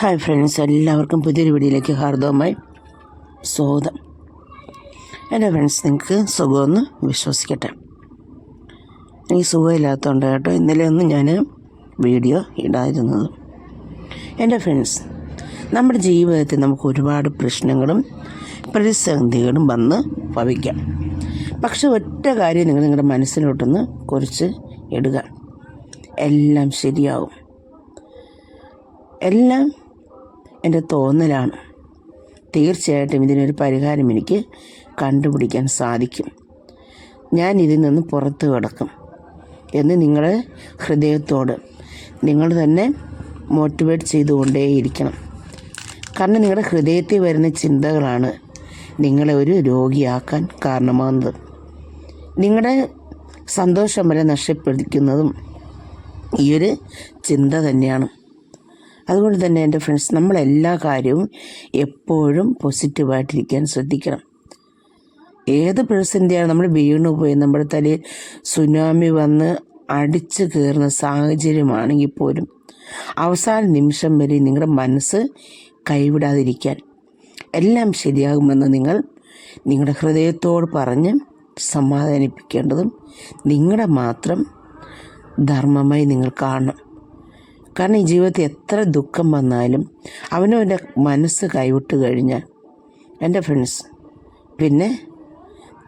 Hi friends എല്ലാവർക്കും പുതിയൊരു വീഡിയോയിലേക്ക് ഹാർദവമായി സ്വാഗതം. എന്റെ ഫ്രണ്ട്സ് നിങ്ങൾക്ക് സുഖമെന്ന് വിശ്വസിക്കട്ടെ. എനിക്ക് സുഖമില്ലാത്തതുകൊണ്ട് കേട്ടോ ഇന്നലെയൊന്നും ഞാൻ വീഡിയോ ഇടാതിരുന്നത്. എന്റെ ഫ്രണ്ട്സ് നമ്മുടെ ജീവിതത്തിൽ നമുക്ക് ഒരുപാട് പ്രശ്നങ്ങളും പ്രതിസന്ധികളും വന്ന് ഭവിക്കാം. പക്ഷെ ഒറ്റ കാര്യം നിങ്ങൾ നിങ്ങളുടെ മനസ്സിലോട്ടൊന്ന് കുറിച്ച് ഇടുക. എല്ലാം ശരിയാവും. എല്ലാം എന്റെ തോന്നലാണ്. തീർച്ചയായിട്ടും ഇതിനൊരു പരിഹാരം എനിക്ക് കണ്ടുപിടിക്കാൻ സാധിക്കും. ഞാൻ ഇതിൽ നിന്ന് പുറത്ത് കിടക്കും എന്ന് നിങ്ങളുടെ ഹൃദയത്തോട് നിങ്ങൾ തന്നെ മോട്ടിവേറ്റ് ചെയ്തുകൊണ്ടേയിരിക്കണം. കാരണം നിങ്ങളുടെ ഹൃദയത്തിൽ വരുന്ന ചിന്തകളാണ് നിങ്ങളെ ഒരു രോഗിയാക്കാൻ കാരണമാകുന്നത്. നിങ്ങളുടെ സന്തോഷം വരെ നഷ്ടപ്പെടുത്തുന്നതും ഈ ഒരു ചിന്ത തന്നെയാണ്. അതുകൊണ്ട് തന്നെ എന്റെ ഫ്രണ്ട്സ് നമ്മൾ എല്ലാ കാര്യവും എപ്പോഴും പോസിറ്റീവായിട്ടിരിക്കാൻ ശ്രദ്ധിക്കണം. ഏത് പ്രതിസന്ധിയാണ് നമ്മൾ വീണു പോയി നമ്മുടെ തലയിൽ സുനാമി വന്ന് അടിച്ചു കയറുന്ന സാഹചര്യമാണെങ്കിൽ പോലും അവസാന നിമിഷം വരെ നിങ്ങളുടെ മനസ്സ് കൈവിടാതിരിക്കാൻ എല്ലാം ശരിയാകുമെന്ന് നിങ്ങൾ നിങ്ങളുടെ ഹൃദയത്തോട് പറഞ്ഞ് സമാധാനിപ്പിക്കേണ്ടതും നിങ്ങളുടെ മാത്രം ധർമ്മമായി നിങ്ങൾ കാണണം. കാരണം ഈ ജീവിതത്തിൽ എത്ര ദുഃഖം വന്നാലും അവനവന്റെ മനസ്സ് കൈവിട്ട് കഴിഞ്ഞാൽ എന്റെ ഫ്രണ്ട്സ് പിന്നെ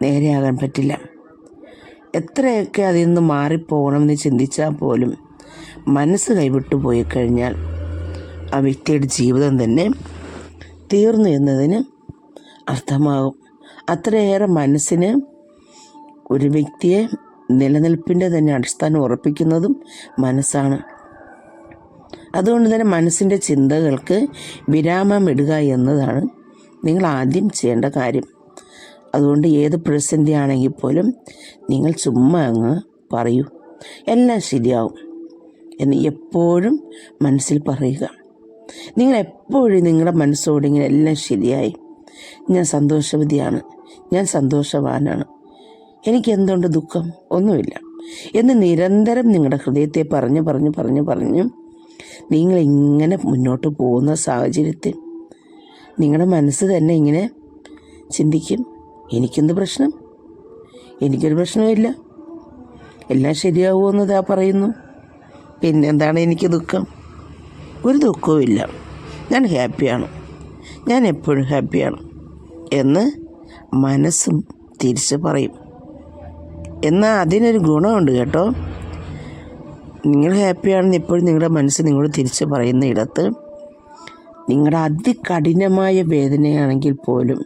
നേരെയാകാൻ പറ്റില്ല. എത്രയൊക്കെ അതിൽ നിന്ന് മാറിപ്പോകണമെന്ന് ചിന്തിച്ചാൽ പോലും മനസ്സ് കൈവിട്ടു പോയി കഴിഞ്ഞാൽ ആ വ്യക്തിയുടെ ജീവിതം തന്നെ തീർന്നു എന്നതിന് അർത്ഥമാകും. അത്രയേറെ മനസ്സിന് ഒരു വ്യക്തിയെ നിലനിൽപ്പിന്റെ തന്നെ അടിസ്ഥാനം ഉറപ്പിക്കുന്നതും മനസ്സാണ്. അതുകൊണ്ട് തന്നെ മനസ്സിന്റെ ചിന്തകൾക്ക് വിരാമം ഇടുക എന്നതാണ് നിങ്ങൾ ആദ്യം ചെയ്യേണ്ട കാര്യം. അതുകൊണ്ട് ഏത് പ്രതിസന്ധി ആണെങ്കിൽ പോലും നിങ്ങൾ ചുമ്മാ അങ്ങ് പറയൂ. എല്ലാം ശരിയാവും എന്ന് എപ്പോഴും മനസ്സിൽ പറയുക. നിങ്ങൾ എപ്പോഴും നിങ്ങളുടെ മനസ്സോട് ഇങ്ങനെ എല്ലാം ശരിയായി. ഞാൻ സന്തോഷവതിയാണ്. ഞാൻ സന്തോഷവാനാണ്. എനിക്ക് ദുഃഖം? ഒന്നുമില്ല. എന്ന് നിരന്തരം നിങ്ങളുടെ ഹൃദയത്തെ പറഞ്ഞു പറഞ്ഞു പറഞ്ഞു പറഞ്ഞ് നിങ്ങൾ ഇങ്ങനെ മുന്നോട്ട് പോകുന്ന സാഹചര്യത്തിൽ നിങ്ങളുടെ മനസ്സ് തന്നെ ഇങ്ങനെ ചിന്തിക്കും. എനിക്കെന്ത് പ്രശ്നം? എനിക്കൊരു പ്രശ്നമില്ല എല്ലാം ശരിയാവുമെന്ന് ഇതാ പറയുന്നു. പിന്നെന്താണ് എനിക്ക് ദുഃഖം? ഒരു ദുഃഖവുമില്ല ഞാൻ ഹാപ്പിയാണ്. ഞാൻ എപ്പോഴും ഹാപ്പിയാണ് എന്ന് മനസ്സും തിരിച്ച് പറയും. എന്നാൽ അതിനൊരു ഗുണമുണ്ട് കേട്ടോ. നിങ്ങൾ ഹാപ്പിയാണെന്ന് എപ്പോഴും നിങ്ങളുടെ മനസ്സ് നിങ്ങളോട് തിരിച്ചു പറയുന്ന ഇടത്ത് നിങ്ങളുടെ അതികഠിനമായ വേദനയാണെങ്കിൽ പോലും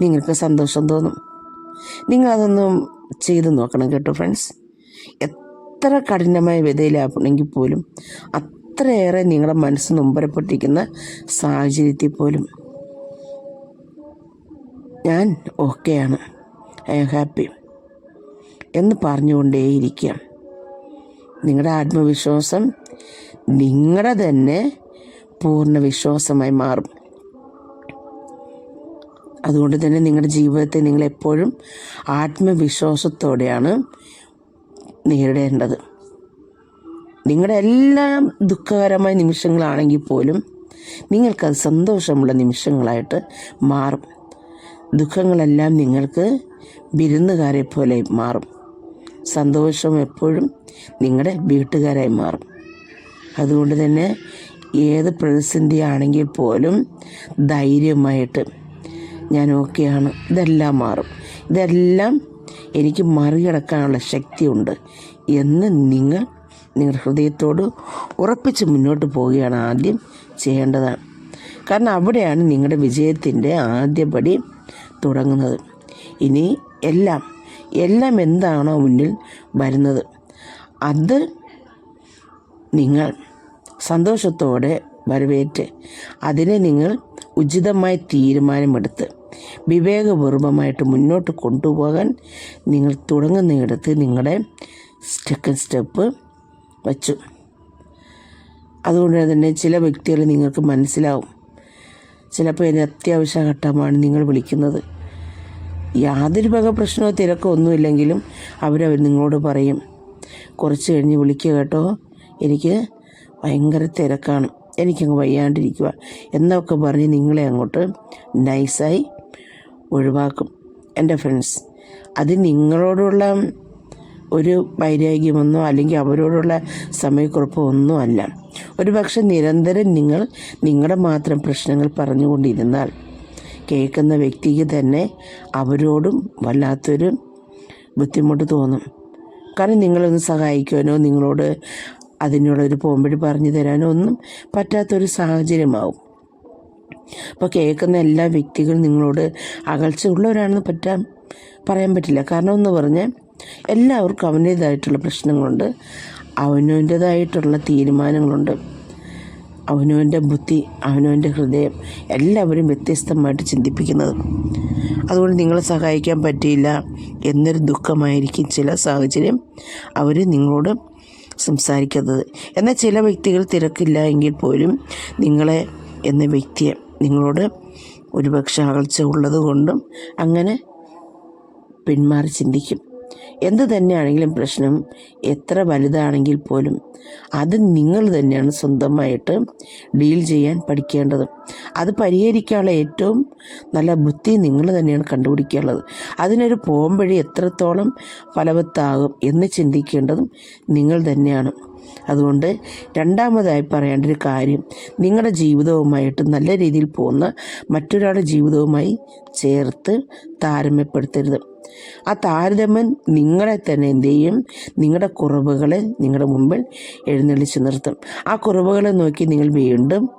നിങ്ങൾക്ക് സന്തോഷം തോന്നും. നിങ്ങളതൊന്നും ചെയ്ത് നോക്കണം കേട്ടോ ഫ്രണ്ട്സ് എത്ര കഠിനമായ വേദനയിലാണെങ്കിൽ പോലും അത്രയേറെ നിങ്ങളുടെ മനസ്സ് നൊമ്പരപ്പെട്ടിരിക്കുന്ന സാഹചര്യത്തിൽ പോലും ഞാൻ ഓക്കെയാണ് ഐ ആം ഹാപ്പി എന്ന് പറഞ്ഞുകൊണ്ടേയിരിക്കുക നിങ്ങളുടെ ആത്മവിശ്വാസം നിങ്ങളുടെ തന്നെ പൂർണ വിശ്വാസമായി മാറും. അതുകൊണ്ട് തന്നെ നിങ്ങളുടെ ജീവിതത്തെ നിങ്ങൾ എപ്പോഴും ആത്മവിശ്വാസത്തോടെയാണ് നേരിടേണ്ടത്. നിങ്ങളുടെ എല്ലാ ദുഃഖകരമായ നിമിഷങ്ങളാണെങ്കിൽ പോലും നിങ്ങൾക്കത് സന്തോഷമുള്ള നിമിഷങ്ങളായിട്ട് മാറും. ദുഃഖങ്ങളെല്ലാം നിങ്ങൾക്ക് വിരുന്നുകാരെ പോലെ മാറും. സന്തോഷം എപ്പോഴും നിങ്ങളുടെ വീട്ടുകാരായി മാറും. അതുകൊണ്ട് തന്നെ ഏത് പ്രതിസന്ധി ആണെങ്കിൽ പോലും ധൈര്യമായിട്ട് ഞാൻ ഓക്കെയാണ് ഇതെല്ലാം മാറും. ഇതെല്ലാം എനിക്ക് മറികടക്കാനുള്ള ശക്തിയുണ്ട് എന്ന് നിങ്ങൾ നിങ്ങളുടെ ഹൃദയത്തോട് ഉറപ്പിച്ച് മുന്നോട്ട് പോവുകയാണ് ആദ്യം ചെയ്യേണ്ടതാണ്. കാരണം അവിടെയാണ് നിങ്ങളുടെ വിജയത്തിന്റെ ആദ്യപടി തുടങ്ങുന്നത്. ഇനി എല്ലാം എല്ലാം എന്താണോ മുന്നിൽ വരുന്നത്. അത് നിങ്ങൾ സന്തോഷത്തോടെ വരവേറ്റ്. അതിനെ നിങ്ങൾ ഉചിതമായി തീരുമാനമെടുത്ത് വിവേകപൂർവമായിട്ട് മുന്നോട്ട് കൊണ്ടുപോകാൻ നിങ്ങൾ തുടങ്ങുന്നിടത്ത് നിങ്ങളുടെ സെക്കൻഡ് സ്റ്റെപ്പ് വച്ചു. അതുകൊണ്ട് തന്നെ ചില വ്യക്തികൾ നിങ്ങൾക്ക് മനസ്സിലാവും. ചിലപ്പോൾ ഇതിന് അത്യാവശ്യ ഘട്ടമാണ് നിങ്ങൾ വിളിക്കുന്നത്. യാതൊരു വക പ്രശ്നമോ തിരക്കോ ഒന്നുമില്ലെങ്കിലും അവരവർ നിങ്ങളോട് പറയും. കുറച്ച് കഴിഞ്ഞ് വിളിക്കുക കേട്ടോ. എനിക്ക് ഭയങ്കര തിരക്കാണ്. എനിക്കങ്ങ് വയ്യാണ്ടിരിക്കുക എന്നൊക്കെ പറഞ്ഞ് നിങ്ങളെ അങ്ങോട്ട് നൈസായി ഒഴിവാക്കും. എന്റെ ഫ്രണ്ട്സ് അത് നിങ്ങളോടുള്ള ഒരു വൈരാഗ്യമൊന്നോ അല്ലെങ്കിൽ അവരോടുള്ള സമയക്കുറപ്പോ ഒന്നും അല്ല. ഒരു പക്ഷെ നിരന്തരം നിങ്ങൾ നിങ്ങളുടെ മാത്രം പ്രശ്നങ്ങൾ പറഞ്ഞുകൊണ്ടിരുന്നാൽ കേൾക്കുന്ന വ്യക്തിക്ക് തന്നെ അവരോടും വല്ലാത്തൊരു ബുദ്ധിമുട്ട് തോന്നും. കാരണം നിങ്ങളൊന്ന് സഹായിക്കാനോ നിങ്ങളോട് അതിനുള്ളൊരു പോംപടി പറഞ്ഞു തരാനോ ഒന്നും പറ്റാത്തൊരു സാഹചര്യമാവും. അപ്പോൾ കേൾക്കുന്ന എല്ലാ വ്യക്തികളും നിങ്ങളോട് അകൽച്ച ഉള്ളവരാണെന്ന് പറ്റാൻ പറയാൻ പറ്റില്ല. കാരണം എന്ന് പറഞ്ഞാൽ എല്ലാവർക്കും അവന്റേതായിട്ടുള്ള പ്രശ്നങ്ങളുണ്ട് അവനവന്റേതായിട്ടുള്ള തീരുമാനങ്ങളുണ്ട്. അവനവന്റെ ബുദ്ധി അവനവന്റെ ഹൃദയം എല്ലാവരും വ്യത്യസ്തമായിട്ട് ചിന്തിപ്പിക്കുന്നത്. അതുകൊണ്ട് നിങ്ങളെ സഹായിക്കാൻ പറ്റിയില്ല എന്നൊരു ദുഃഖമായിരിക്കും ചില സാഹചര്യം അവർ നിങ്ങളോട് സംസാരിക്കുന്നത്. എന്നാൽ ചില വ്യക്തികൾ തിരക്കില്ല എങ്കിൽ പോലും നിങ്ങളെ എന്ന വ്യക്തിയെ നിങ്ങളോട് ഒരുപക്ഷെ അകൽച്ച ഉള്ളത് കൊണ്ടും അങ്ങനെ പിന്മാറി ചിന്തിക്കും. എന്ത് തന്നെയാണെങ്കിലും പ്രശ്നം എത്ര വലുതാണെങ്കിൽ പോലും അത് നിങ്ങൾ തന്നെയാണ് സ്വന്തമായിട്ട് ഡീൽ ചെയ്യാൻ പഠിക്കേണ്ടത്. അത് പരിഹരിക്കാനുള്ള ഏറ്റവും നല്ല ബുദ്ധി നിങ്ങൾ തന്നെയാണ് കണ്ടുപിടിക്കാനുള്ളത് അതിനൊരു പോംവഴി എത്രത്തോളം ഫലവത്താകും എന്ന് ചിന്തിക്കേണ്ടതും നിങ്ങൾ തന്നെയാണ്. അതുകൊണ്ട് രണ്ടാമതായി പറയേണ്ട ഒരു കാര്യം നിങ്ങളുടെ ജീവിതവുമായിട്ട് നല്ല രീതിയിൽ പോകുന്ന മറ്റൊരാളുടെ ജീവിതവുമായി ചേർത്ത് താരതമ്യപ്പെടുത്തരുത് ആ താരതമ്യം നിങ്ങളെ തന്നെ എന്ത് ചെയ്യും? നിങ്ങളുടെ കുറവുകളെ നിങ്ങളുടെ മുമ്പിൽ എഴുന്നള്ളിച്ച് നിർത്തും. ആ കുറവുകളെ നോക്കി നിങ്ങൾ വീണ്ടും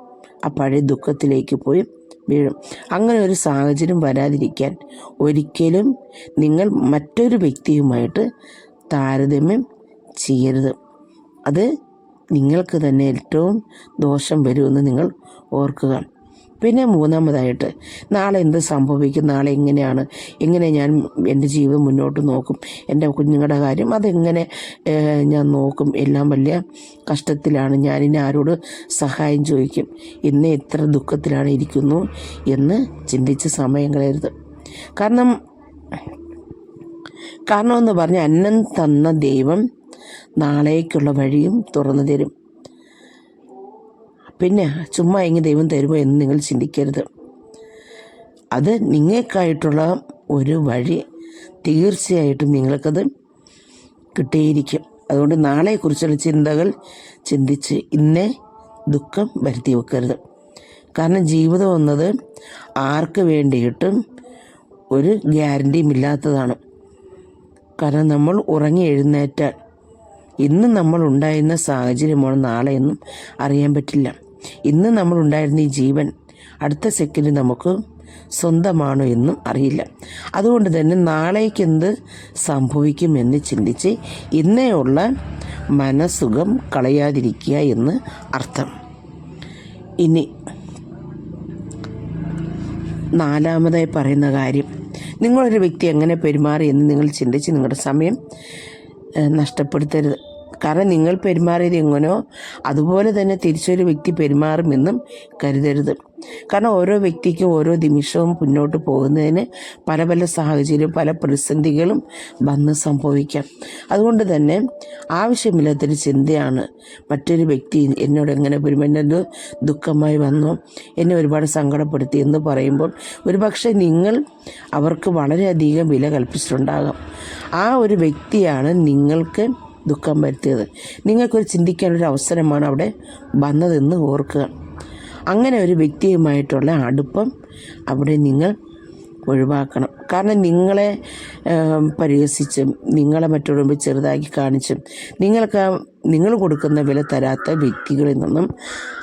ആ പഴയ ദുഃഖത്തിലേക്ക് പോയി വീഴും. അങ്ങനെ ഒരു സാഹചര്യം വരാതിരിക്കാൻ ഒരിക്കലും നിങ്ങൾ മറ്റൊരു വ്യക്തിയുമായിട്ട് താരതമ്യം ചെയ്യരുത്. അത് നിങ്ങൾക്ക് തന്നെ ഏറ്റവും ദോഷം വരുമെന്ന് നിങ്ങൾ ഓർക്കുക. പിന്നെ മൂന്നാമതായിട്ട് നാളെ എന്ത് സംഭവിക്കും? നാളെ എങ്ങനെയാണ്? എങ്ങനെ ഞാൻ എന്റെ ജീവിതം മുന്നോട്ട് നോക്കും? എന്റെ കുഞ്ഞുങ്ങളുടെ കാര്യം അതെങ്ങനെ ഞാൻ നോക്കും? എല്ലാം വലിയ കഷ്ടത്തിലാണ്. ഞാനിനി ആരോട് സഹായം ചോദിക്കും? ഇന്ന് എത്ര ദുഃഖത്തിലാണ് ഇരിക്കുന്നു എന്ന് ചിന്തിച്ച് സമയം കളയരുത്. കാരണം കാരണം എന്ന് പറഞ്ഞാൽ അന്നം തന്ന ദൈവം നാളേക്കുള്ള വഴിയും തുറന്നു തരും. പിന്നെ ചുമ്മാ എങ്ങി ദൈവം തരുമോ എന്ന് നിങ്ങൾ ചിന്തിക്കരുത്. അത് നിങ്ങൾക്കായിട്ടുള്ള ഒരു വഴി തീർച്ചയായിട്ടും നിങ്ങൾക്കത് കിട്ടിയിരിക്കും. അതുകൊണ്ട് നാളെക്കുറിച്ചുള്ള ചിന്തകൾ ചിന്തിച്ച് ഇന്നേ ദുഃഖം വരുത്തി വെക്കരുത്. കാരണം ജീവിതം എന്നത് ആർക്ക് വേണ്ടിയിട്ടും ഒരു ഗ്യാരണ്ടിയും ഇല്ലാത്തതാണ്. കാരണം നമ്മൾ ഉറങ്ങി എഴുന്നേറ്റാൽ ഇന്ന് നമ്മൾ ഉണ്ടായിരുന്ന സാഹചര്യമാണ് നാളെയെന്നും അറിയാൻ പറ്റില്ല. ഇന്ന് നമ്മൾ ഉണ്ടായിരുന്ന ഈ ജീവൻ അടുത്ത സെക്കൻഡ് നമുക്ക് സ്വന്തമാണോ എന്നും അറിയില്ല. അതുകൊണ്ട് തന്നെ നാളേക്ക് എന്ത് സംഭവിക്കുമെന്ന് ചിന്തിച്ച് ഇന്നേയുള്ള മനസ്സുഖം കളയാതിരിക്കുക എന്ന് അർത്ഥം. ഇനി നാലാമതായി പറയുന്ന കാര്യം നിങ്ങളൊരു വ്യക്തി എങ്ങനെ പെരുമാറി എന്ന് നിങ്ങൾ ചിന്തിച്ച് നിങ്ങളുടെ സമയം നഷ്ടപ്പെടുത്തരുത്. കാരണം നിങ്ങൾ പെരുമാറിയത് എങ്ങനെയോ അതുപോലെ തന്നെ തിരിച്ചൊരു വ്യക്തി പെരുമാറുമെന്നും കരുതരുത്. കാരണം ഓരോ വ്യക്തിക്കും ഓരോ നിമിഷവും മുന്നോട്ട് പോകുന്നതിന് പല പല സാഹചര്യം പല പ്രതിസന്ധികളും വന്ന് സംഭവിക്കാം. അതുകൊണ്ട് തന്നെ ആവശ്യമില്ലാത്തൊരു ചിന്തയാണ് മറ്റൊരു വ്യക്തി എന്നോട് എങ്ങനെ പെരുമാ ദുഃഖമായി വന്നു? എന്നെ ഒരുപാട് സങ്കടപ്പെടുത്തി എന്ന് പറയുമ്പോൾ ഒരുപക്ഷെ നിങ്ങൾ അവർക്ക് വളരെയധികം വില കൽപ്പിച്ചിട്ടുണ്ടാകാം. ആ ഒരു വ്യക്തിയാണ് നിങ്ങൾക്ക് ദുഃഖം വരുത്തിയത്. നിങ്ങൾക്കൊരു ചിന്തിക്കാനൊരു അവസരമാണ് അവിടെ വന്നതെന്ന് ഓർക്കുക. അങ്ങനെ ഒരു വ്യക്തിയുമായിട്ടുള്ള അടുപ്പം അവിടെ നിങ്ങൾ ഒഴിവാക്കണം. കാരണം നിങ്ങളെ പരിഹസിച്ചും നിങ്ങളെ മറ്റുള്ള മുമ്പിൽ ചെറുതാക്കി കാണിച്ചും നിങ്ങൾക്ക് നിങ്ങൾ കൊടുക്കുന്ന വില തരാത്ത വ്യക്തികളിൽ നിന്നും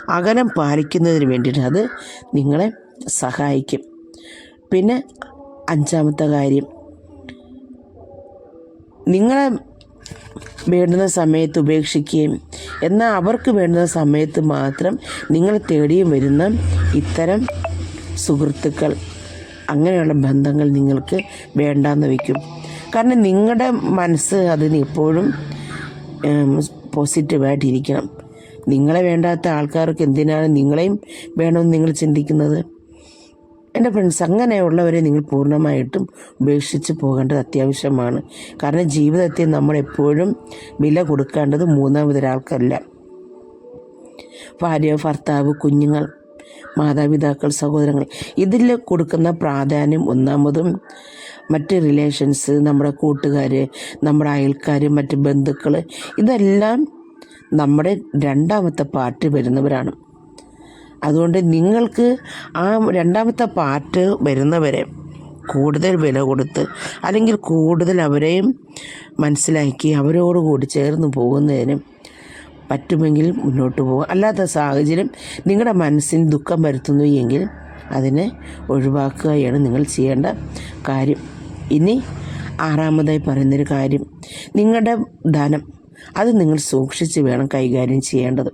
അകലം പാലിക്കുന്നതിന് വേണ്ടിയിട്ട് അത് നിങ്ങളെ സഹായിക്കും. പിന്നെ അഞ്ചാമത്തെ കാര്യം നിങ്ങളെ വേണ്ടുന്ന സമയത്ത് ഉപേക്ഷിക്കുകയും. എന്നാൽ അവർക്ക് വേണ്ടുന്ന സമയത്ത് മാത്രം നിങ്ങൾ തേടിയും വരുന്ന ഇത്തരം സുഹൃത്തുക്കൾ അങ്ങനെയുള്ള ബന്ധങ്ങൾ നിങ്ങൾക്ക് വേണ്ടാന്ന് വയ്ക്കും. കാരണം നിങ്ങളുടെ മനസ്സ് അതിന് എപ്പോഴും പോസിറ്റീവായിട്ടിരിക്കണം നിങ്ങളെ വേണ്ടാത്ത ആൾക്കാർക്ക് എന്തിനാണ് നിങ്ങളെയും വേണമെന്ന് നിങ്ങൾ ചിന്തിക്കുന്നത്? എന്റെ ഫ്രണ്ട്സ് അങ്ങനെയുള്ളവരെ നിങ്ങൾ പൂർണമായിട്ടും ഉപേക്ഷിച്ച് പോകേണ്ടത് അത്യാവശ്യമാണ്. കാരണം ജീവിതത്തിൽ നമ്മൾ എപ്പോഴും വില കൊടുക്കേണ്ടത് മൂന്നാമതൊരാൾക്കല്ല. ഭാര്യ ഭർത്താവ് കുഞ്ഞുങ്ങൾ മാതാപിതാക്കൾ സഹോദരങ്ങൾ ഇതിൽ കൊടുക്കുന്ന പ്രാധാന്യം ഒന്നാമതും മറ്റ് റിലേഷൻസ് നമ്മുടെ കൂട്ടുകാർ നമ്മുടെ അയൽക്കാർ മറ്റ് ബന്ധുക്കൾ ഇതെല്ലാം നമ്മുടെ രണ്ടാമത്തെ പാർട്ടി വരുന്നവരാണ്. അതുകൊണ്ട് നിങ്ങൾക്ക് ആ രണ്ടാമത്തെ പാർട്ട് വരുന്നവരെ കൂടുതൽ വില കൊടുത്ത് അല്ലെങ്കിൽ കൂടുതൽ അവരെയും മനസ്സിലാക്കി അവരോട് കൂടി ചേർന്ന് പോകുന്നതിനും പറ്റുമെങ്കിൽ മുന്നോട്ട് പോകും അല്ലാത്ത സാഹചര്യം നിങ്ങളുടെ മനസ്സിന് ദുഃഖം വരുത്തുന്നു എങ്കിൽ അതിനെ ഒഴിവാക്കുകയാണ് നിങ്ങൾ ചെയ്യേണ്ട കാര്യം. ഇനി ആറാമതായി പറയുന്നൊരു കാര്യം നിങ്ങളുടെ ധനം അത് നിങ്ങൾ സൂക്ഷിച്ച് വേണം കൈകാര്യം ചെയ്യേണ്ടത്.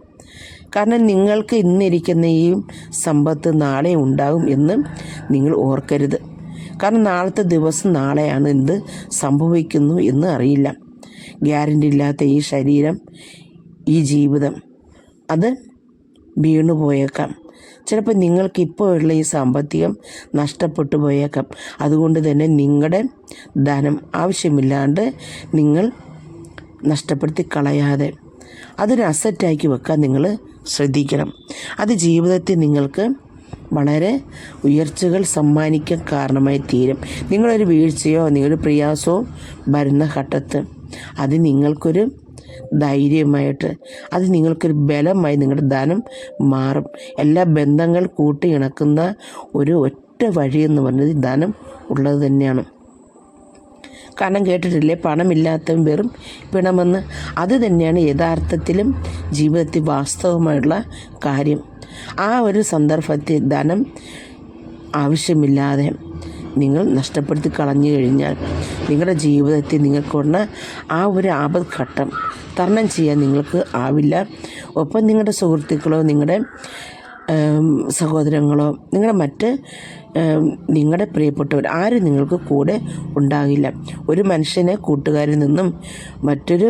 കാരണം നിങ്ങൾക്ക് ഇന്നിരിക്കുന്ന ഈ സമ്പത്ത് നാളെ ഉണ്ടാകും എന്ന് നിങ്ങൾ ഓർക്കരുത്. കാരണം നാളത്തെ ദിവസം നാളെയാണ് എന്ത് സംഭവിക്കുന്നു എന്ന് അറിയില്ല. ഗ്യാരന്റി ഇല്ലാത്ത ഈ ശരീരം ഈ ജീവിതം അത് വീണു പോയേക്കാം. ചിലപ്പോൾ നിങ്ങൾക്ക് ഇപ്പോൾ ഉള്ള ഈ സാമ്പത്തികം നഷ്ടപ്പെട്ടു പോയേക്കാം. അതുകൊണ്ട് തന്നെ നിങ്ങളുടെ ധനം ആവശ്യമില്ലാണ്ട് നിങ്ങൾ നഷ്ടപ്പെടുത്തി കളയാതെ അതൊരു അസറ്റാക്കി വെക്കാൻ നിങ്ങൾ ശ്രദ്ധിക്കണം. അത് ജീവിതത്തിൽ നിങ്ങൾക്ക് വളരെ ഉയർച്ചകൾ സമ്മാനിക്കാൻ കാരണമായി തീരും. നിങ്ങളൊരു വീഴ്ചയോ നിങ്ങളൊരു പ്രയാസമോ വരുന്ന ഘട്ടത്ത് അത് നിങ്ങൾക്കൊരു ധൈര്യമായിട്ട് അത് നിങ്ങൾക്കൊരു ബലമായി നിങ്ങളുടെ ധനം മാറും. എല്ലാ ബന്ധങ്ങൾ കൂട്ടി ഇണക്കുന്ന ഒരു ഒറ്റ വഴിയെന്ന് പറഞ്ഞത് ഈ ധനം ഉള്ളത് തന്നെയാണ്. കാരണം കേട്ടിട്ടില്ലേ? പണമില്ലാത്തവൻ വെറും പിണമെന്ന്. അത് തന്നെയാണ് യഥാർത്ഥത്തിലും ജീവിതത്തിൽ വാസ്തവമായുള്ള കാര്യം. ആ ഒരു സന്ദർഭത്തിൽ ധനം ആവശ്യമില്ലാതെ നിങ്ങൾ നഷ്ടപ്പെടുത്തി കളഞ്ഞു കഴിഞ്ഞാൽ നിങ്ങളുടെ ജീവിതത്തിൽ നിങ്ങൾക്കുള്ള ആ ഒരു ആപത്ഘട്ടം തരണം ചെയ്യാൻ നിങ്ങൾക്ക് ആവില്ല. ഒപ്പം നിങ്ങളുടെ സുഹൃത്തുക്കളോ നിങ്ങളുടെ സഹോദരങ്ങളോ നിങ്ങളുടെ മറ്റ് നിങ്ങളുടെ പ്രിയപ്പെട്ടവർ ആരും നിങ്ങൾക്ക് കൂടെ ഉണ്ടാകില്ല. ഒരു മനുഷ്യനെ കൂട്ടുകാരിൽ നിന്നും മറ്റൊരു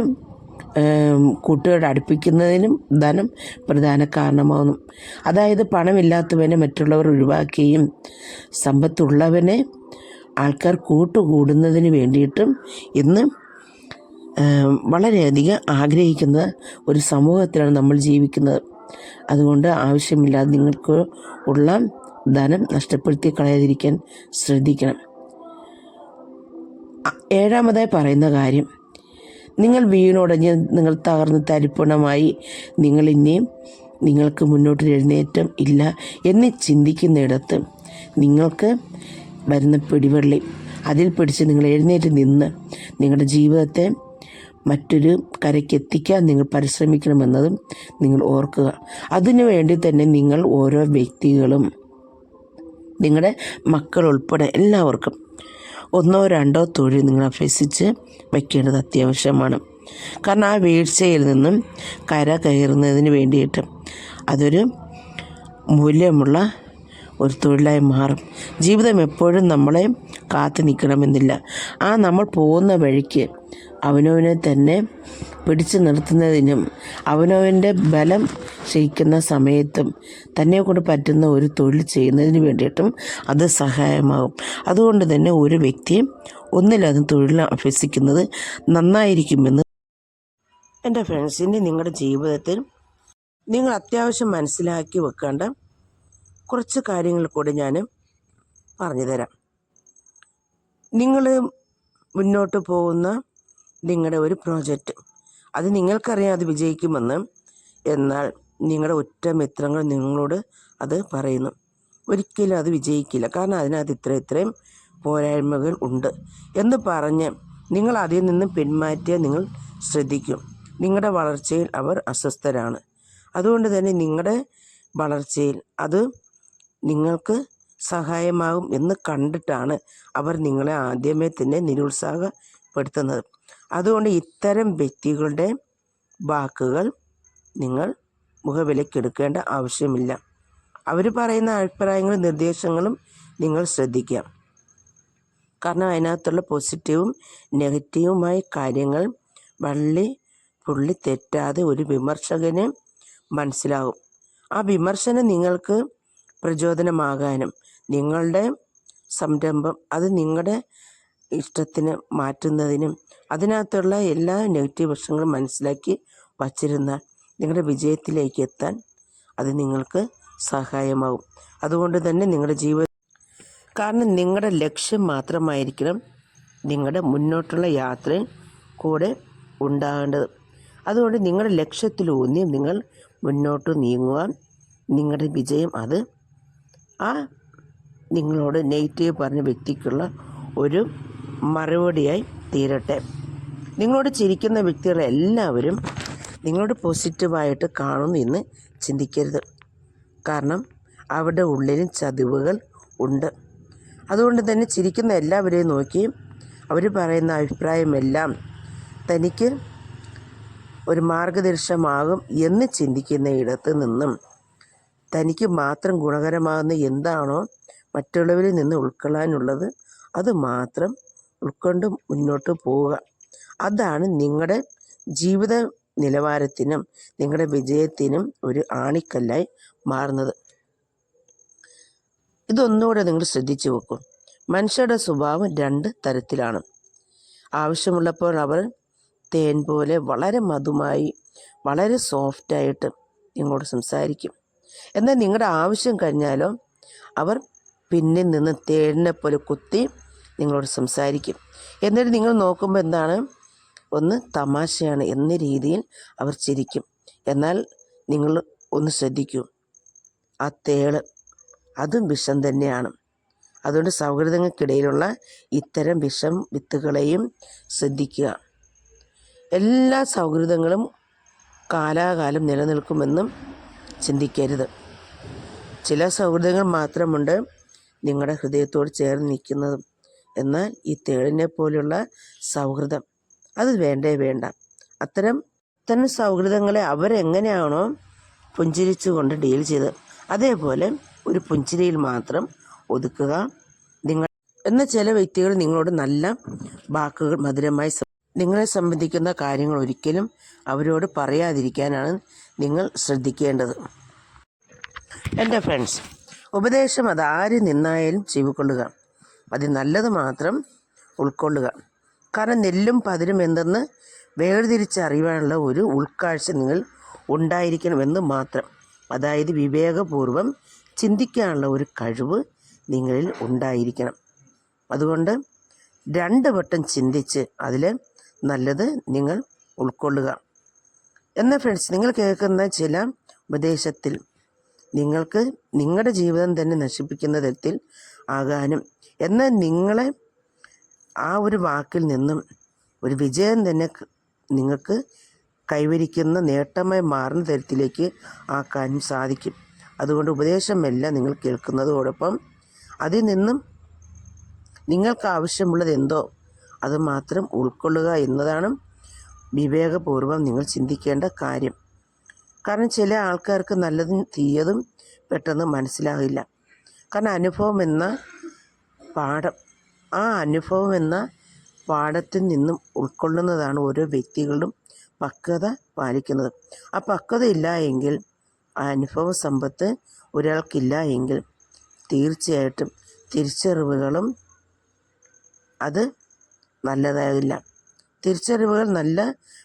കൂട്ടുകാരുടെ അടുപ്പിക്കുന്നതിനും ധനം പ്രധാന കാരണമാകുന്നു അതായത് പണമില്ലാത്തവനെ മറ്റുള്ളവർ ഒഴിവാക്കുകയും സമ്പത്തുള്ളവനെ ആൾക്കാർ കൂട്ടുകൂടുന്നതിന് വേണ്ടിയിട്ടും ഇന്ന് വളരെയധികം ആഗ്രഹിക്കുന്ന ഒരു സമൂഹത്തിലാണ് നമ്മൾ ജീവിക്കുന്നത്. അതുകൊണ്ട് ആവശ്യമില്ലാതെ നിങ്ങൾക്ക് ഉള്ള ധനം നഷ്ടപ്പെടുത്തി കളയാതിരിക്കാൻ ശ്രദ്ധിക്കണം. ഏഴാമതായി പറയുന്ന കാര്യം നിങ്ങൾ വീണുടഞ്ഞ് നിങ്ങൾ തകർന്ന് തരിപ്പണമായി നിങ്ങൾ ഇനിയും നിങ്ങൾക്ക് മുന്നോട്ട് എഴുന്നേറ്റം ഇല്ല എന്ന് ചിന്തിക്കുന്നിടത്ത് നിങ്ങൾക്ക് വരുന്ന പിടിവള്ളി അതിൽ പിടിച്ച് നിങ്ങൾ എഴുന്നേറ്റ് നിന്ന് നിങ്ങളുടെ ജീവിതത്തെ മറ്റൊരു കരയ്ക്കെത്തിക്കാൻ നിങ്ങൾ പരിശ്രമിക്കണമെന്നതും നിങ്ങൾ ഓർക്കുക. അതിനു വേണ്ടി തന്നെ നിങ്ങൾ ഓരോ വ്യക്തികളും നിങ്ങളുടെ മക്കൾ ഉൾപ്പെടെ എല്ലാവർക്കും ഒന്നോ രണ്ടോ തൊഴിൽ നിങ്ങൾ അഭ്യസിച്ച് വയ്ക്കേണ്ടത് അത്യാവശ്യമാണ്. കാരണം ആ വീഴ്ചയിൽ നിന്നും കര കയറുന്നതിന് വേണ്ടിയിട്ട് അതൊരു മൂല്യമുള്ള ഒരു തൊഴിലായി മാറും. ജീവിതം എപ്പോഴും നമ്മളെ കാത്തു നിൽക്കണമെന്നില്ല. ആ നമ്മൾ പോകുന്ന വഴിക്ക് അവനവനെ തന്നെ പിടിച്ചു നിർത്തുന്നതിനും അവനവന്റെ ബലം ക്ഷയിക്കുന്ന സമയത്തും തന്നെ കൊണ്ട് പറ്റുന്ന ഒരു തൊഴിൽ ചെയ്യുന്നതിന് വേണ്ടിയിട്ടും അത് സഹായമാകും. അതുകൊണ്ട് തന്നെ ഒരു വ്യക്തി ഒന്നിലധികം തൊഴിൽ അഭ്യസിക്കുന്നത് നന്നായിരിക്കുമെന്ന് എന്റെ ഫ്രണ്ട്സ് ഇനി നിങ്ങളുടെ ജീവിതത്തിൽ നിങ്ങൾ അത്യാവശ്യം മനസ്സിലാക്കി വെക്കേണ്ട കുറച്ച് കാര്യങ്ങൾ കൂടി ഞാൻ പറഞ്ഞു തരാം നിങ്ങൾ മുന്നോട്ട് പോകുന്ന നിങ്ങളുടെ ഒരു പ്രോജക്റ്റ്. അത് നിങ്ങൾക്കറിയാം അത് വിജയിക്കുമെന്ന്. എന്നാൽ നിങ്ങളുടെ ഒറ്റ മിത്രങ്ങൾ നിങ്ങളോട് അത് പറയുന്നു. ഒരിക്കലും അത് വിജയിക്കില്ല. കാരണം അതിനകത്ത് ഇത്ര ഇത്രയും പോരായ്മകൾ ഉണ്ട് എന്ന് പറഞ്ഞ് നിങ്ങൾ അതിൽ നിന്ന് പിന്മാറ്റിയാൽ നിങ്ങൾ ശ്രദ്ധിക്കും. നിങ്ങളുടെ വളർച്ചയിൽ അവർ അസ്വസ്ഥരാണ്. അതുകൊണ്ട് തന്നെ നിങ്ങളുടെ വളർച്ചയിൽ അത് നിങ്ങൾക്ക് സഹായമാകും എന്ന് കണ്ടിട്ടാണ് അവർ നിങ്ങളെ ആദ്യമേ തന്നെ നിരുത്സാഹപ്പെടുത്തുന്നത്. അതുകൊണ്ട് ഇത്തരം വ്യക്തികളുടെ വാക്കുകൾ നിങ്ങൾ മുഖവിലക്കെടുക്കേണ്ട ആവശ്യമില്ല. അവർ പറയുന്ന അഭിപ്രായങ്ങളും നിർദ്ദേശങ്ങളും നിങ്ങൾ ശ്രദ്ധിക്കുക കാരണം അതിനകത്തുള്ള പോസിറ്റീവും നെഗറ്റീവുമായ കാര്യങ്ങൾ വള്ളി പുള്ളി തെറ്റാതെ ഒരു വിമർശകന് മനസ്സിലാകും ആ വിമർശനം നിങ്ങൾക്ക് പ്രചോദനമാകാനും നിങ്ങളുടെ സംരംഭം അത് നിങ്ങളുടെ ഇഷ്ടത്തിന് മാറ്റുന്നതിനും അതിനകത്തുള്ള എല്ലാ നെഗറ്റീവ് വശങ്ങളും മനസ്സിലാക്കി വച്ചിരുന്നാൽ നിങ്ങളുടെ വിജയത്തിലേക്ക് എത്താൻ അത് നിങ്ങൾക്ക് സഹായമാകും അതുകൊണ്ട് തന്നെ നിങ്ങളുടെ ജീവിത കാരണം നിങ്ങളുടെ ലക്ഷ്യം മാത്രമായിരിക്കണം നിങ്ങളുടെ മുന്നോട്ടുള്ള യാത്ര കൂടെ ഉണ്ടാകേണ്ടത്. അതുകൊണ്ട് നിങ്ങളുടെ ലക്ഷ്യത്തിലൂന്നി നിങ്ങൾ മുന്നോട്ട് നീങ്ങുവാൻ നിങ്ങളുടെ വിജയം അത് ആ നിങ്ങളോട് നെഗറ്റീവ് പറഞ്ഞ വ്യക്തിക്കുള്ള ഒരു മറുപടിയായി തീരട്ടെ. നിങ്ങളോട് ചിരിക്കുന്ന വ്യക്തികളെല്ലാവരും നിങ്ങളോട് പോസിറ്റീവായിട്ട് കാണുമെന്ന് എന്ന് ചിന്തിക്കരുത്. കാരണം അവരുടെ ഉള്ളിലും ചതിവുകൾ ഉണ്ട്. അതുകൊണ്ട് തന്നെ ചിരിക്കുന്ന എല്ലാവരെയും നോക്കി അവർ പറയുന്ന അഭിപ്രായമെല്ലാം തനിക്ക് ഒരു മാർഗദർശമാകും എന്ന് ചിന്തിക്കുന്ന ഇടത്ത് നിന്നും തനിക്ക് മാത്രം ഗുണകരമാകുന്ന എന്താണോ മറ്റുള്ളവരിൽ നിന്ന് ഉൾക്കൊള്ളാനുള്ളത് അത് മാത്രം ഉൾക്കൊണ്ട് മുന്നോട്ട് പോവുക. അതാണ് നിങ്ങളുടെ ജീവിത നിലവാരത്തിനും നിങ്ങളുടെ വിജയത്തിനും ഒരു ആണിക്കല്ലായി മാറുന്നത്. ഇതൊന്നുകൂടെ നിങ്ങൾ ശ്രദ്ധിച്ചു വെക്കും. മനുഷ്യരുടെ സ്വഭാവം രണ്ട് തരത്തിലാണ്. ആവശ്യമുള്ളപ്പോൾ അവർ തേൻ പോലെ വളരെ മധുമായി വളരെ സോഫ്റ്റായിട്ട് നിങ്ങളോട് സംസാരിക്കും. എന്നാൽ നിങ്ങളുടെ ആവശ്യം കഴിഞ്ഞാലോ അവർ പിന്നിൽ നിന്ന് തേടിനെ പോലെ കുത്തി നിങ്ങളോട് സംസാരിക്കും. എന്നിട്ട് നിങ്ങൾ നോക്കുമ്പോൾ എന്താണ്? ഒന്ന് തമാശയാണ് എന്ന രീതിയിൽ അവർ ചിരിക്കും. എന്നാൽ നിങ്ങൾ ഒന്ന് ശ്രദ്ധിക്കൂ. ആ തേൾ അതും വിഷം തന്നെയാണ്. അതുകൊണ്ട് സൗഹൃദങ്ങൾക്കിടയിലുള്ള ഇത്തരം വിഷം വിത്തുകളെയും ശ്രദ്ധിക്കുക. എല്ലാ സൗഹൃദങ്ങളും കാലാകാലം നിലനിൽക്കുമെന്നും ചിന്തിക്കരുത്. ചില സൗഹൃദങ്ങൾ മാത്രമുണ്ട് നിങ്ങളുടെ ഹൃദയത്തോട് ചേർന്ന് നിൽക്കുന്നതും. എന്നാൽ ഈ തേളിനെ പോലെയുള്ള സൗഹൃദം അത് വേണ്ടേ വേണ്ട. അത്തരം അത്തരം സൗഹൃദങ്ങളെ അവരെങ്ങനെയാണോ പുഞ്ചിരിച്ചുകൊണ്ട് ഡീൽ ചെയ്ത് അതേപോലെ ഒരു പുഞ്ചിരിയിൽ മാത്രം ഒതുക്കുക. നിങ്ങൾ എന്ന ചില വ്യക്തികൾ നിങ്ങളോട് നല്ല വാക്കുകൾ മധുരമായി നിങ്ങളെ സംബന്ധിക്കുന്ന കാര്യങ്ങൾ ഒരിക്കലും അവരോട് പറയാതിരിക്കാനാണ് നിങ്ങൾ ശ്രദ്ധിക്കേണ്ടത്. എന്റെ ഫ്രണ്ട്സ് ഉപദേശം അത് ആര് നിന്നായാലും ചെവിക്കൊള്ളുക അത് നല്ലത് മാത്രം ഉൾക്കൊള്ളുക. കാരണം നെല്ലും പതിരും എന്തെന്ന് വേർതിരിച്ചറിയാനുള്ള ഒരു ഉൾക്കാഴ്ച നിങ്ങൾ ഉണ്ടായിരിക്കണമെന്ന് മാത്രം. അതായത് വിവേകപൂർവം ചിന്തിക്കാനുള്ള ഒരു കഴിവ് നിങ്ങളിൽ ഉണ്ടായിരിക്കണം. അതുകൊണ്ട് രണ്ട് വട്ടം ചിന്തിച്ച് അതിൽ നല്ലത് നിങ്ങൾ ഉൾക്കൊള്ളുക. എന്നാൽ ഫ്രണ്ട്സ് നിങ്ങൾ കേൾക്കുന്ന ചില ഉപദേശത്തിൽ നിങ്ങൾക്ക് നിങ്ങളുടെ ജീവിതം തന്നെ നശിപ്പിക്കുന്ന തരത്തിൽ ആകാനും. എന്നാൽ നിങ്ങളെ ആ ഒരു വാക്കിൽ നിന്നും ഒരു വിജയം തന്നെ നിങ്ങൾക്ക് കൈവരിക്കുന്ന നേട്ടമായി മാറുന്ന തരത്തിലേക്ക് ആക്കാനും സാധിക്കും. അതുകൊണ്ട് ഉപദേശമെല്ലാം നിങ്ങൾ കേൾക്കുന്നതോടൊപ്പം അതിൽ നിന്നും നിങ്ങൾക്ക് ആവശ്യമുള്ളത് എന്തോ അത് മാത്രം ഉൾക്കൊള്ളുക എന്നതാണ് വിവേകപൂർവം നിങ്ങൾ ചിന്തിക്കേണ്ട കാര്യം. കാരണം ചില ആൾക്കാർക്ക് നല്ലതും തീയതും പെട്ടെന്ന് മനസ്സിലാകില്ല. കാരണം അനുഭവം എന്ന പാഠം ആ അനുഭവം എന്ന പാഠത്തിൽ നിന്നും ഉൾക്കൊള്ളുന്നതാണ് ഓരോ വ്യക്തികളും പക്വത പാലിക്കുന്നത്. ആ പക്വത ഇല്ല എങ്കിൽ ആ അനുഭവ സമ്പത്ത് ഒരാൾക്കില്ല എങ്കിൽ തീർച്ചയായിട്ടും തിരിച്ചറിവുകളും അത് നല്ലതായില്ല തിരിച്ചറിവുകൾ നല്ല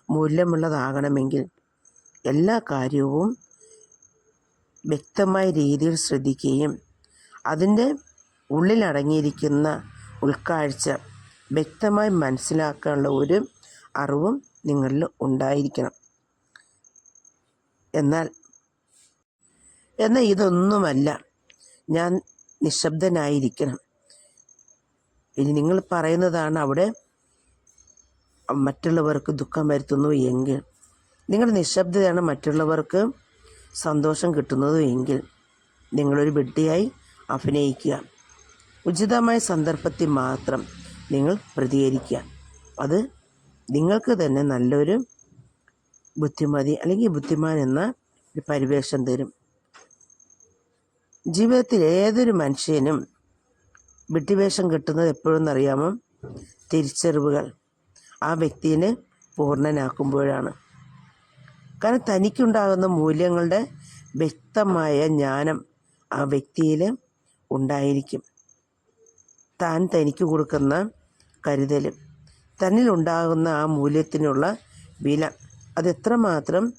മൂല്യമുള്ളതാകണമെങ്കിൽ എല്ലാ കാര്യവും വ്യക്തമായ രീതിയിൽ ശ്രദ്ധിക്കുകയും അതിന്റെ ഉള്ളിലടങ്ങിയിരിക്കുന്ന ഉൾക്കാഴ്ച വ്യക്തമായി മനസ്സിലാക്കാനുള്ള ഒരു അറിവും നിങ്ങളിൽ ഉണ്ടായിരിക്കണം. എന്നാൽ എന്നാൽ ഇതൊന്നുമല്ല. ഞാൻ നിശബ്ദനായിരിക്കണം. ഇനി നിങ്ങൾ പറയുന്നതാണ് അവിടെ മറ്റുള്ളവർക്ക് ദുഃഖം വരുത്തുന്നു എങ്കിൽ നിങ്ങൾ നിശബ്ദതയാണ് മറ്റുള്ളവർക്ക് സന്തോഷം കിട്ടുന്നത് എങ്കിൽ നിങ്ങളൊരു വിഡ്ഢിയായി അഭിനയിക്കുക. ഉചിതമായ സന്ദർഭത്തിൽ മാത്രം നിങ്ങൾ പ്രതികരിക്കുക. അത് നിങ്ങൾക്ക് തന്നെ നല്ലൊരു ബുദ്ധിമതി അല്ലെങ്കിൽ ബുദ്ധിമാൻ എന്ന ഒരു പരിവേഷം തരും. ജീവിതത്തിൽ ഏതൊരു മനുഷ്യനും വിട്ടുവേഷം കിട്ടുന്നത് എപ്പോഴും അറിയാമോ? തിരിച്ചറിവുകൾ. ആ വ്യക്തിനെ പൂർണനാക്കുമ്പോഴാണ്. കാരണം തനിക്കുണ്ടാകുന്ന മൂല്യങ്ങളുടെ വ്യക്തമായ ജ്ഞാനം ആ വ്യക്തിയിൽ ഉണ്ടായിരിക്കും. താൻ തനിക്ക് കൊടുക്കുന്ന കരുതലും തന്നിലുണ്ടാകുന്ന ആ മൂല്യത്തിനുള്ള വില അതെത്രമാത്രം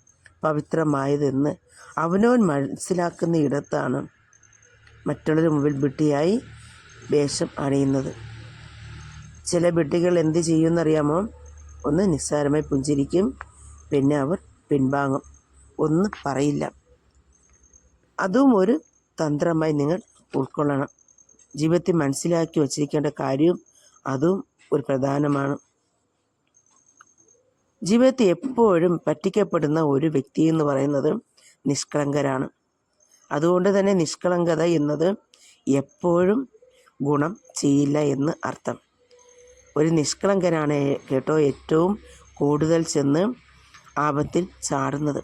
പവിത്രമായതെന്ന് അവനവൻ മനസ്സിലാക്കുന്ന ഇടത്താണ് മറ്റുള്ളവർ മുമ്പിൽ ബിട്ടിയായി വേഷം അണിയുന്നത്. ചില ബിട്ടികൾ എന്ത് ചെയ്യുമെന്നറിയാമോ? ഒന്ന് നിസ്സാരമായി പുഞ്ചിരിക്കും പിന്നെ അവർ പിൻവാങ്ങും. ഒന്നും പറയില്ല. അതും ഒരു തന്ത്രമായി നിങ്ങൾ ഉൾക്കൊള്ളണം. ജീവിതത്തിൽ മനസ്സിലാക്കി വച്ചിരിക്കേണ്ട കാര്യവും അതും ഒരു പ്രധാനമാണ്. ജീവിതത്തിൽ എപ്പോഴും പറ്റിക്കപ്പെടുന്ന ഒരു വ്യക്തി എന്ന് പറയുന്നത് നിഷ്കളങ്കരാണ്. അതുകൊണ്ട് തന്നെ നിഷ്കളങ്കത എന്നത് എപ്പോഴും ഗുണം ചെയ്യില്ല എന്ന് അർത്ഥം. ഒരു നിഷ്കളങ്കനാണ് കേട്ടോ ഏറ്റവും കൂടുതൽ ചെന്ന് ആപത്തിൽ ചാടുന്നത്.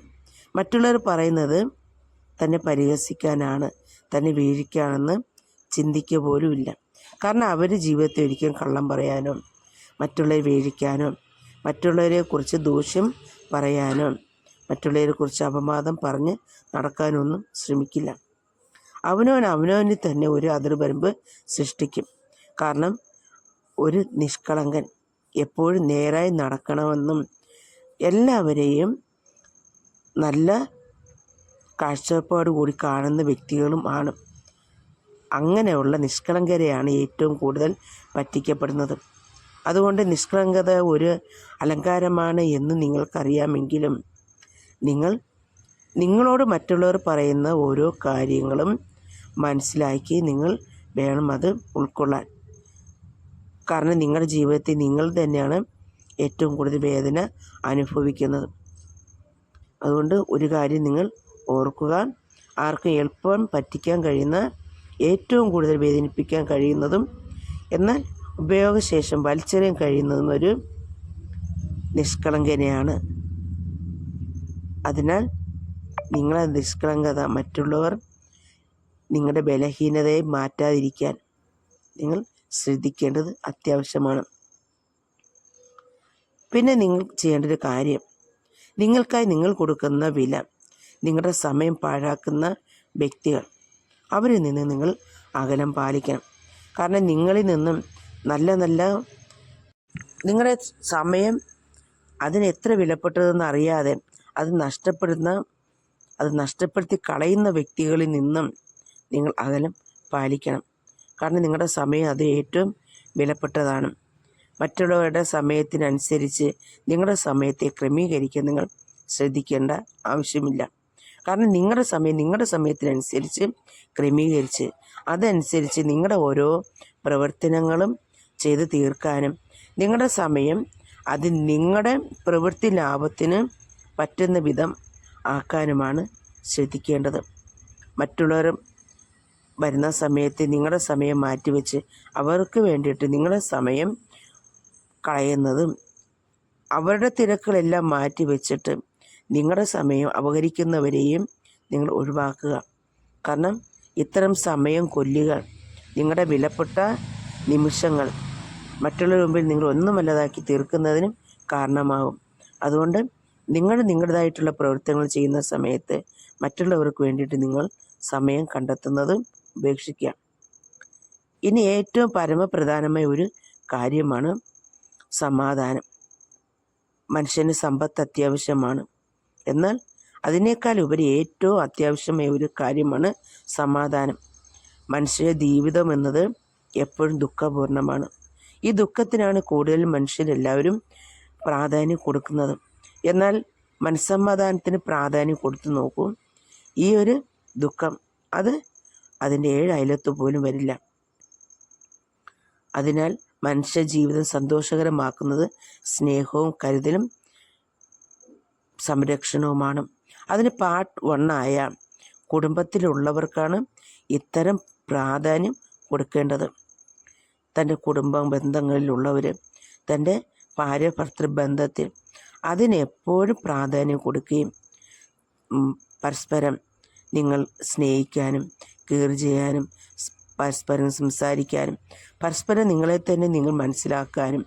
മറ്റുള്ളവർ പറയുന്നത് തന്നെ പരിഹസിക്കാനാണ് തന്നെ വീഴിക്കാണെന്ന് ചിന്തിക്കുക പോലുമില്ല. കാരണം അവർ ജീവിതത്തിൽ ഒരിക്കലും കള്ളം പറയാനോ മറ്റുള്ളവരെ വീഴിക്കാനോ മറ്റുള്ളവരെ കുറിച്ച് ദൂഷ്യം പറയാനോ മറ്റുള്ളവരെ കുറിച്ച് അപമാദം പറഞ്ഞ് നടക്കാനൊന്നും ശ്രമിക്കില്ല. അവനവൻ അവനോനെ തന്നെ ഒരു അതിർവരമ്പ് സൃഷ്ടിക്കും. കാരണം ഒരു നിഷ്കളങ്കൻ എപ്പോഴും നേരായി നടക്കണമെന്നും എല്ലാവരെയും നല്ല കാഴ്ചപ്പാട് കൂടി കാണുന്ന വ്യക്തികളും ആണ്. അങ്ങനെയുള്ള നിഷ്കളങ്കരെയാണ് ഏറ്റവും കൂടുതൽ പറ്റിക്കപ്പെടുന്നത്. അതുകൊണ്ട് നിഷ്കളങ്കത ഒരു അലങ്കാരമാണ് എന്ന് നിങ്ങൾക്കറിയാമെങ്കിലും നിങ്ങൾ നിങ്ങളോട് മറ്റുള്ളവർ പറയുന്ന ഓരോ കാര്യങ്ങളും മനസ്സിലാക്കി നിങ്ങൾ വേണം അത് ഉൾക്കൊള്ളാൻ. കാരണം നിങ്ങളുടെ ജീവിതത്തിൽ നിങ്ങൾ തന്നെയാണ് ഏറ്റവും കൂടുതൽ വേദന അനുഭവിക്കുന്നത്. അതുകൊണ്ട് ഒരു കാര്യം നിങ്ങൾ ഓർക്കുക ആർക്കും എളുപ്പം പറ്റിക്കാൻ കഴിയുന്ന ഏറ്റവും കൂടുതൽ വേദനിപ്പിക്കാൻ കഴിയുന്നതും എന്നാൽ ഉപയോഗശേഷം വലിച്ചെറിയാൻ കഴിയുന്നതും ഒരു നിഷ്കളങ്കനെയാണ്. അതിനാൽ നിങ്ങളെ നിഷ്കളങ്കത മറ്റുള്ളവർ നിങ്ങളുടെ ബലഹീനതയെ മാറ്റാതിരിക്കാൻ നിങ്ങൾ ശ്രദ്ധിക്കേണ്ടത് അത്യാവശ്യമാണ്. പിന്നെ നിങ്ങൾ ചെയ്യേണ്ട ഒരു കാര്യം നിങ്ങൾക്കായി നിങ്ങൾ കൊടുക്കുന്ന വില നിങ്ങളുടെ സമയം പാഴാക്കുന്ന വ്യക്തികൾ. അവരിൽ നിന്ന് നിങ്ങൾ അകലം പാലിക്കണം. കാരണം നിങ്ങളിൽ നിന്നും നല്ല നല്ല നിങ്ങളുടെ സമയം അതിന് എത്ര വിലപ്പെട്ടതെന്ന് അറിയാതെ അത് നഷ്ടപ്പെടുന്ന അത് നഷ്ടപ്പെടുത്തി കളയുന്ന വ്യക്തികളിൽ നിന്നും നിങ്ങൾ അകലം പാലിക്കണം. കാരണം നിങ്ങളുടെ സമയം അത് ഏറ്റവും വിലപ്പെട്ടതാണ്. മറ്റുള്ളവരുടെ സമയത്തിനനുസരിച്ച് നിങ്ങളുടെ സമയത്തെ ക്രമീകരിക്കാൻ നിങ്ങൾ ശ്രദ്ധിക്കേണ്ട ആവശ്യമില്ല. കാരണം നിങ്ങളുടെ സമയം നിങ്ങളുടെ സമയത്തിനനുസരിച്ച് ക്രമീകരിച്ച് അതനുസരിച്ച് നിങ്ങളുടെ ഓരോ പ്രവർത്തനങ്ങളും ചെയ്ത് തീർക്കാനും നിങ്ങളുടെ സമയം അത് നിങ്ങളുടെ പ്രവൃത്തി ലാഭത്തിന് പറ്റുന്ന വിധം ആക്കാനുമാണ് ശ്രദ്ധിക്കേണ്ടത്. മറ്റുള്ളവർ വരുന്ന സമയത്ത് നിങ്ങളുടെ സമയം മാറ്റിവെച്ച് അവർക്ക് വേണ്ടിയിട്ട് നിങ്ങളുടെ സമയം കളയുന്നതും അവരുടെ തിരക്കുകളെല്ലാം മാറ്റി വെച്ചിട്ട് നിങ്ങളുടെ സമയം അപഹരിക്കുന്നവരെയും നിങ്ങൾ ഒഴിവാക്കുക. കാരണം ഇത്തരം സമയം കൊല്ലുകൾ നിങ്ങളുടെ വിലപ്പെട്ട നിമിഷങ്ങൾ മറ്റുള്ളവരുടെ മുമ്പിൽ നിങ്ങൾ ഒന്നും ഒന്നുമല്ലതാക്കി തീർക്കുന്നതിനും കാരണമാകും അതുകൊണ്ട് നിങ്ങൾ നിങ്ങളുടേതായിട്ടുള്ള പ്രവർത്തനങ്ങൾ ചെയ്യുന്ന സമയത്ത് മറ്റുള്ളവർക്ക് വേണ്ടിയിട്ട് നിങ്ങൾ സമയം കണ്ടെത്തുന്നത് ഉപേക്ഷിക്കുക. ഇനി ഏറ്റവും പരമപ്രധാനമായ ഒരു കാര്യമാണ് സമാധാനം. മനുഷ്യന് സമ്പത്ത് അത്യാവശ്യമാണ്. എന്നാൽ അതിനേക്കാൾ ഉപരി ഏറ്റവും അത്യാവശ്യമായ ഒരു കാര്യമാണ് സമാധാനം. മനുഷ്യ ജീവിതം എന്നത് എപ്പോഴും ദുഃഖപൂർണമാണ് ഈ ദുഃഖത്തിനാണ് കൂടുതൽ മനുഷ്യരെല്ലാവരും പ്രാധാന്യം കൊടുക്കുന്നത്. എന്നാൽ മനസ്സമാധാനത്തിന് പ്രാധാന്യം കൊടുത്തു നോക്കൂ. ഈ ഒരു ദുഃഖം അത് അതിന്റെ ഏഴ് അയലത്ത് പോലും വരില്ല. അതിനാൽ മനുഷ്യ ജീവിതം സന്തോഷകരമാക്കുന്നത് സ്നേഹവും കരുതലും സംരക്ഷണവുമാണ് അതിന് പാർട്ട് വണ്ണായ കുടുംബത്തിലുള്ളവർക്കാണ് ഇത്തരം പ്രാധാന്യം കൊടുക്കേണ്ടത്. തന്റെ കുടുംബ ബന്ധങ്ങളിലുള്ളവർ തന്റെ ഭാര്യ ഭർത്തൃ ബന്ധത്തിൽ അതിനെപ്പോഴും പ്രാധാന്യം കൊടുക്കുകയും പരസ്പരം നിങ്ങൾ സ്നേഹിക്കാനും കെയർ ചെയ്യാനും പരസ്പരം സംസാരിക്കാനും പരസ്പരം നിങ്ങളെ തന്നെ നിങ്ങൾ മനസ്സിലാക്കാനും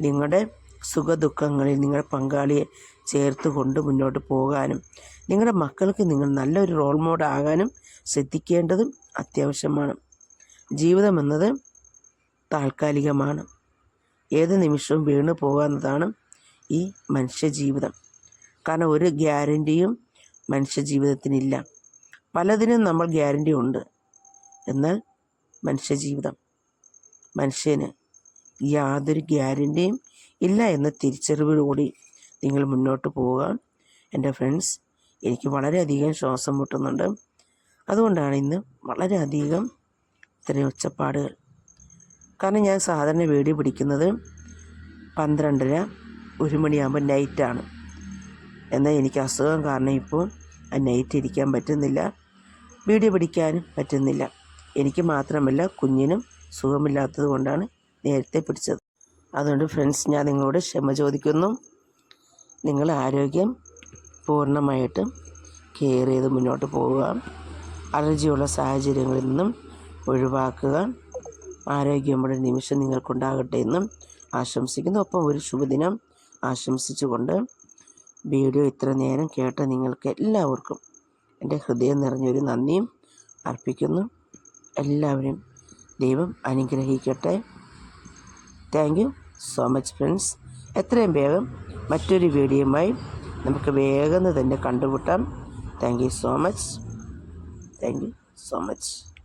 നിങ്ങളുടെ സുഖദുഃഖങ്ങളിൽ നിങ്ങളുടെ പങ്കാളിയെ ചേർത്ത് കൊണ്ട് മുന്നോട്ട് പോകാനും നിങ്ങളുടെ മക്കൾക്ക് നിങ്ങൾ നല്ലൊരു റോൾ മോഡാകാനും ശ്രദ്ധിക്കേണ്ടതും അത്യാവശ്യമാണ്. ജീവിതം എന്നത് താൽക്കാലികമാണ്. ഏത് നിമിഷവും വീണു പോകാവുന്നതാണ് ഈ മനുഷ്യജീവിതം. കാരണം ഒരു ഗ്യാരന്റിയും മനുഷ്യ ജീവിതത്തിനില്ല പലതിനും നമ്മൾ ഗ്യാരണ്ടി ഉണ്ട്. എന്നാൽ മനുഷ്യജീവിതം മനുഷ്യന് യാതൊരു ഗ്യാരണ്ടിയും ഇല്ല എന്ന തിരിച്ചറിവിലൂടെ നിങ്ങൾ മുന്നോട്ട് പോവുക. എന്റെ ഫ്രണ്ട്സ് എനിക്ക് വളരെയധികം ശ്വാസം മുട്ടുന്നുണ്ട്. അതുകൊണ്ടാണ് ഇന്ന് വളരെയധികം ഇത്രയും ഒച്ചപ്പാടുകൾ. കാരണം ഞാൻ സാധാരണ വീഡിയോ പിടിക്കുന്നത് പന്ത്രണ്ടര ഒരു മണിയാകുമ്പോൾ നൈറ്റാണ്. എന്നാൽ എനിക്ക് അസുഖം കാരണം ഇപ്പോൾ ആ നൈറ്റ് ഇരിക്കാൻ പറ്റുന്നില്ല. വീഡിയോ പിടിക്കാനും പറ്റുന്നില്ല. എനിക്ക് മാത്രമല്ല കുഞ്ഞിനും സുഖമില്ലാത്തത് കൊണ്ടാണ് നേരത്തെ പിടിച്ചത്. അതുകൊണ്ട് ഫ്രണ്ട്സ് ഞാൻ നിങ്ങളോട് ക്ഷമ ചോദിക്കുന്നു. നിങ്ങൾ ആരോഗ്യം പൂർണമായിട്ടും കെയർ ചെയ്ത് മുന്നോട്ട് പോവുക. അലർജിയുള്ള സാഹചര്യങ്ങളിൽ നിന്നും ഒഴിവാക്കുക. ആരോഗ്യമുള്ള നിമിഷം നിങ്ങൾക്കുണ്ടാകട്ടെ എന്നും ആശംസിക്കുന്നു. ഒപ്പം ഒരു ശുഭദിനം ആശംസിച്ചുകൊണ്ട് വീഡിയോ ഇത്ര നേരം കേട്ട നിങ്ങൾക്ക് എല്ലാവർക്കും എന്റെ ഹൃദയം നിറഞ്ഞൊരു നന്ദിയും അർപ്പിക്കുന്നു. എല്ലാവരും ദൈവം അനുഗ്രഹിക്കട്ടെ. Thank you so much friends എത്രയും വേഗം മറ്റൊരു വീഡിയോയുമായി നമുക്ക് വേഗം തന്നെ കണ്ടുമുട്ടാം. Thank you so much thank you so much